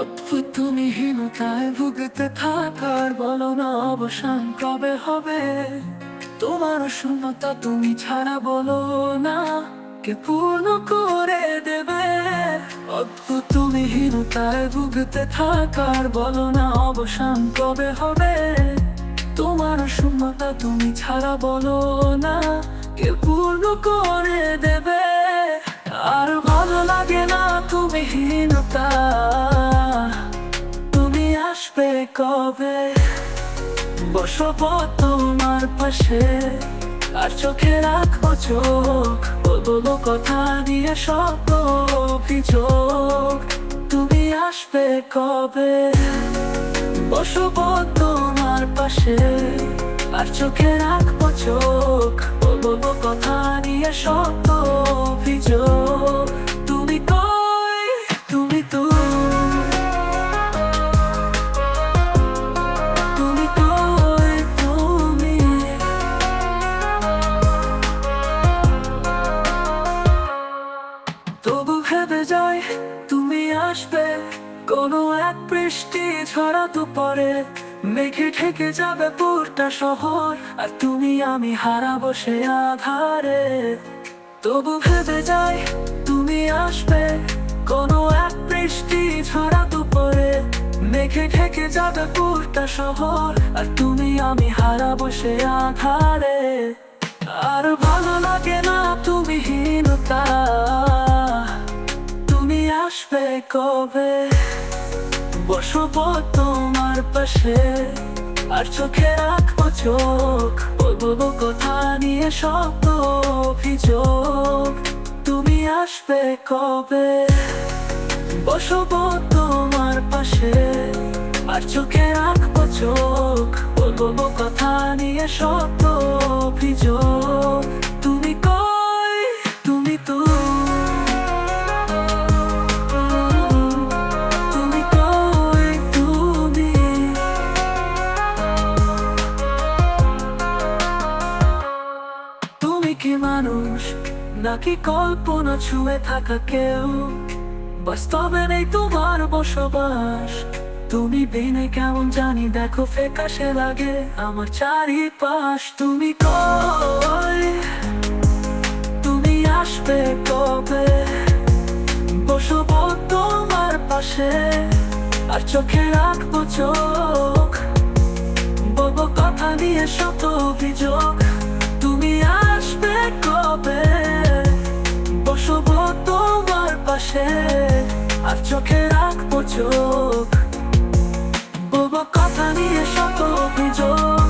অদ্ভুত তুমি হীনতায় ভুগতে থাকার বলো না অবসান কবে হবে? তোমার শূন্যতা তুমি ছাড়া বলো না। কে পূর্ণ করে দেবে? অদ্ভুত তুমি হীনতায় ভুগতে থাকার বলো না অবসান কবে হবে? তোমার শূন্যতা তুমি ছাড়া বলো না। কে পূর্ণ করে দেবে। আর ভালো লাগে না তুমি হীনতা। তুমি আসবে কবে? বসব তোমার পাশে। আর চোখে রাখব চোখ। বলব কথা দিয়ে সব অভিযোগ। তুমি আসবে কবে? বসব তোমার পাশে। আর চোখে রাখব চোখ বলব কথা নিয়ে সব অভিযোগ। তুমি কই? তুমি তুই তুমি কই? তুমি তবু ভেবে যাই, তুমি আসবে। কোনো এক বৃষ্টি ঝরা তো পরে মেঘে ঠেকে যাবে পুরটা শহর, আর তুমি আমি হারাবো সে আধারে। তবু ভেবে যাই তুমি আসবে, কোনো এক বৃষ্টি ঝরা তো পরে মেঘে ঠেকে যাবে পুরটা শহর, আর তুমি আমি হারাবো সে আধারে। আর ভালো লাগে না তুমি হীনতা, তুমি আসবে কবে? বসবো তোমার পাশে। আর চোখে রাখব চোখ। বলব কথা নিয়ে শব্দ অভিযোগ। তুমি আসবে কবে? বসবো তোমার পাশে। আর চোখে রাখব চোখ। বলব কথা নিয়ে সব কি মানুষ, নাকি কল্পনা ছুঁয়ে থাকা কেউ? বাস্তবে নেই তোমার বসবাস। তুমি বিনে কেমন জানি দেখো ফেকাশে লাগে আমার চারিপাশ। তুমি কই? তুমি আসবে কবে? বসবো তোমার পাশে, আর চোখে রাখব চোখ। বলব কথা নিয়ে শত অভিযোগ। বসে আর চোখে রাখব চোখ। কথা নিয়ে শত অভিযোগ।